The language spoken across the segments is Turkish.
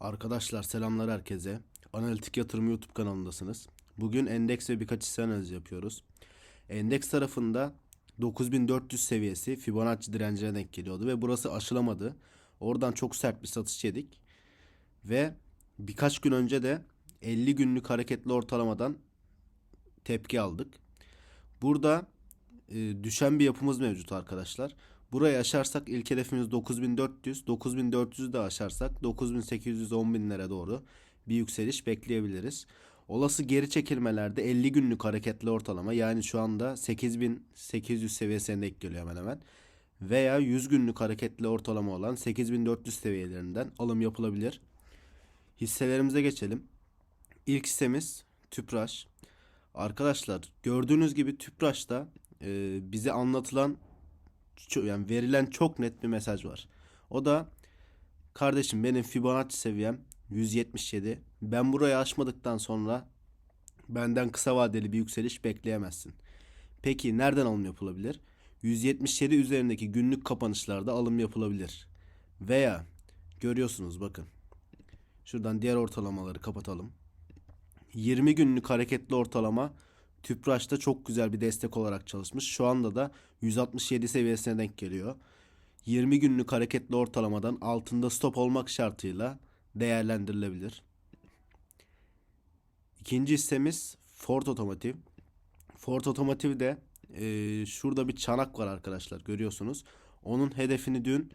Arkadaşlar selamlar herkese. Analitik Yatırım YouTube kanalındasınız. Bugün endeks ve birkaç hisse analizi yapıyoruz. Endeks tarafında 9400 seviyesi Fibonacci direncine denk geliyordu ve burası aşılamadı. Oradan çok sert bir satış yedik. Ve birkaç gün önce de 50 günlük hareketli ortalamadan tepki aldık. Burada e, düşen bir yapımız mevcut arkadaşlar. Burayı aşarsak ilk hedefimiz 9400. 9400'ü de aşarsak 9800 10000'lere doğru bir yükseliş bekleyebiliriz. Olası geri çekilmelerde 50 günlük hareketli ortalama yani şu anda 8800 seviyesine denk geliyor hemen hemen. Veya 100 günlük hareketli ortalama olan 8400 seviyelerinden alım yapılabilir. Hisselerimize geçelim. İlk hissemiz Tüpraş. Arkadaşlar gördüğünüz gibi Tüpraş'ta e, bize anlatılan yani verilen çok net bir mesaj var. O da kardeşim benim Fibonacci seviyem 177. Ben burayı aşmadıktan sonra benden kısa vadeli bir yükseliş bekleyemezsin. Peki nereden alım yapılabilir? 177 üzerindeki günlük kapanışlarda alım yapılabilir. Veya görüyorsunuz bakın. Şuradan diğer ortalamaları kapatalım. 20 günlük hareketli ortalama Tüpraş'ta çok güzel bir destek olarak çalışmış. Şu anda da 167 seviyesine denk geliyor. 20 günlük hareketli ortalamadan altında stop olmak şartıyla değerlendirilebilir. İkinci hissemiz Ford Otomotiv. Ford Otomotiv'de e, şurada bir çanak var arkadaşlar görüyorsunuz. Onun hedefini dün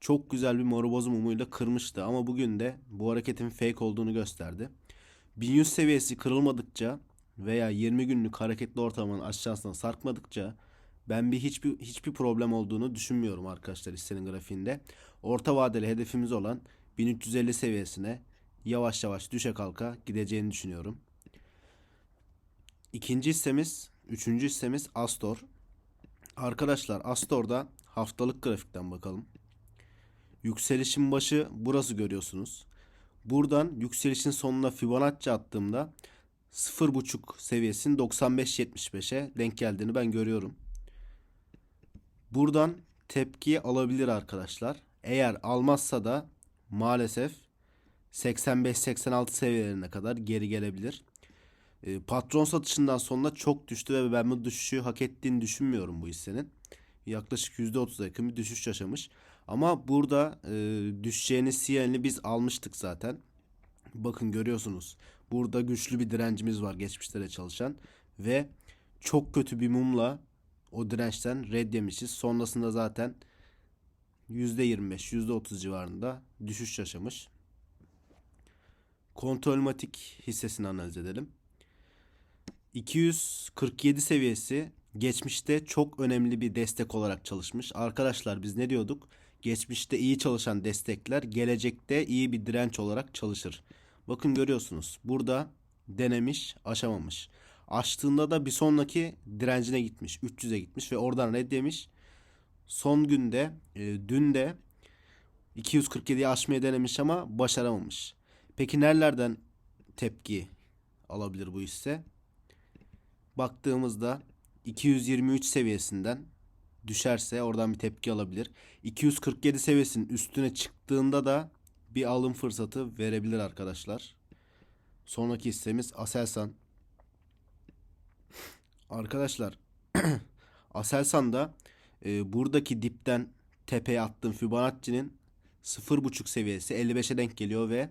çok güzel bir moruboz mumuyla kırmıştı ama bugün de bu hareketin fake olduğunu gösterdi. 1100 seviyesi kırılmadıkça veya 20 günlük hareketli ortalamanın aşağısına sarkmadıkça ben bir hiçbir hiçbir problem olduğunu düşünmüyorum arkadaşlar hissenin grafiğinde. Orta vadeli hedefimiz olan 1350 seviyesine yavaş yavaş düşe kalka gideceğini düşünüyorum. İkinci hissemiz, üçüncü hissemiz Astor. Arkadaşlar Astor'da haftalık grafikten bakalım. Yükselişin başı burası görüyorsunuz. Buradan yükselişin sonuna Fibonacci attığımda 0.5 seviyesinin 95-75'e denk geldiğini ben görüyorum. Buradan tepki alabilir arkadaşlar. Eğer almazsa da maalesef 85-86 seviyelerine kadar geri gelebilir. E, patron satışından sonra çok düştü ve ben bu düşüşü hak ettiğini düşünmüyorum bu hissenin. Yaklaşık %30'a yakın bir düşüş yaşamış. Ama burada e, düşeceğini sinyalini biz almıştık zaten. Bakın görüyorsunuz. Burada güçlü bir direncimiz var geçmişte de çalışan. Ve çok kötü bir mumla o dirençten red yemişiz. Sonrasında zaten %25, %30 civarında düşüş yaşamış. Kontrolmatik hissesini analiz edelim. 247 seviyesi geçmişte çok önemli bir destek olarak çalışmış. Arkadaşlar biz ne diyorduk? Geçmişte iyi çalışan destekler gelecekte iyi bir direnç olarak çalışır. Bakın görüyorsunuz. Burada denemiş, aşamamış. Açtığında da bir sonraki direncine gitmiş. 300'e gitmiş ve oradan red yemiş. Son günde, e, dün de 247'yi aşmaya denemiş ama başaramamış. Peki nerelerden tepki alabilir bu hisse? Baktığımızda 223 seviyesinden düşerse oradan bir tepki alabilir. 247 seviyesinin üstüne çıktığında da bir alım fırsatı verebilir arkadaşlar. Sonraki hissemiz Aselsan. Arkadaşlar Aselsan'da e, buradaki dipten tepeye attığım Fibonacci'nin 0.5 seviyesi 55'e denk geliyor ve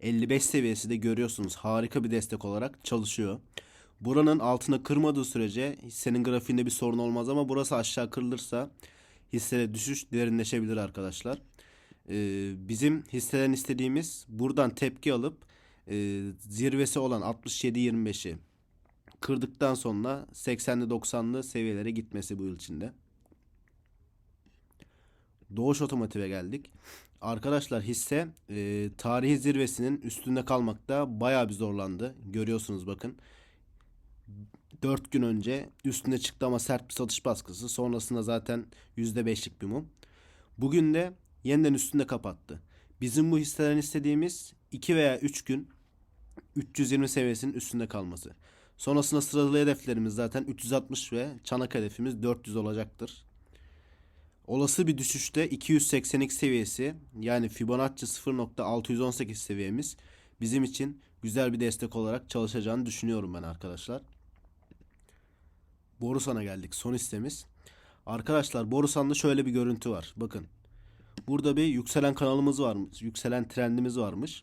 55 seviyesi de görüyorsunuz harika bir destek olarak çalışıyor. Buranın altına kırmadığı sürece hissenin grafiğinde bir sorun olmaz ama burası aşağı kırılırsa hissede düşüş derinleşebilir arkadaşlar. Ee, bizim hisseden istediğimiz buradan tepki alıp e, zirvesi olan 67-25'i kırdıktan sonra 80'li 90'lı seviyelere gitmesi bu yıl içinde. Doğuş Otomotiv'e geldik. Arkadaşlar hisse e, tarihi zirvesinin üstünde kalmakta bayağı bir zorlandı. Görüyorsunuz bakın. 4 gün önce üstüne çıktı ama sert bir satış baskısı. Sonrasında zaten %5'lik bir mum. Bugün de yeniden üstünde kapattı. Bizim bu hisseden istediğimiz 2 veya 3 gün 320 seviyesinin üstünde kalması. Sonrasında sıralı hedeflerimiz zaten 360 ve çanak hedefimiz 400 olacaktır. Olası bir düşüşte 282 seviyesi yani Fibonacci 0.618 seviyemiz bizim için güzel bir destek olarak çalışacağını düşünüyorum ben arkadaşlar. Borusan'a geldik son hissemiz. Arkadaşlar Borusan'da şöyle bir görüntü var. Bakın. Burada bir yükselen kanalımız varmış. Yükselen trendimiz varmış.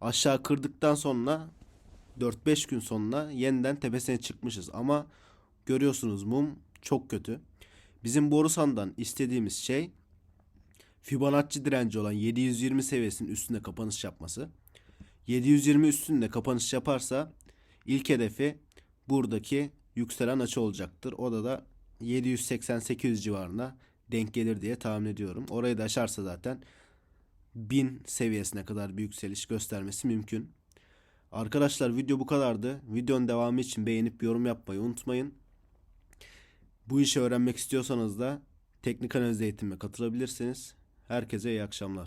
Aşağı kırdıktan sonra 4-5 gün sonra yeniden tepesine çıkmışız. Ama görüyorsunuz mum çok kötü. Bizim Borusan'dan istediğimiz şey Fibonacci direnci olan 720 seviyesinin üstünde kapanış yapması. 720 üstünde kapanış yaparsa ilk hedefi buradaki yükselen açı olacaktır. O da da 780-800 civarına denk gelir diye tahmin ediyorum. Orayı da aşarsa zaten 1000 seviyesine kadar bir yükseliş göstermesi mümkün. Arkadaşlar video bu kadardı. Videonun devamı için beğenip yorum yapmayı unutmayın. Bu işi öğrenmek istiyorsanız da teknik analiz eğitimime katılabilirsiniz. Herkese iyi akşamlar.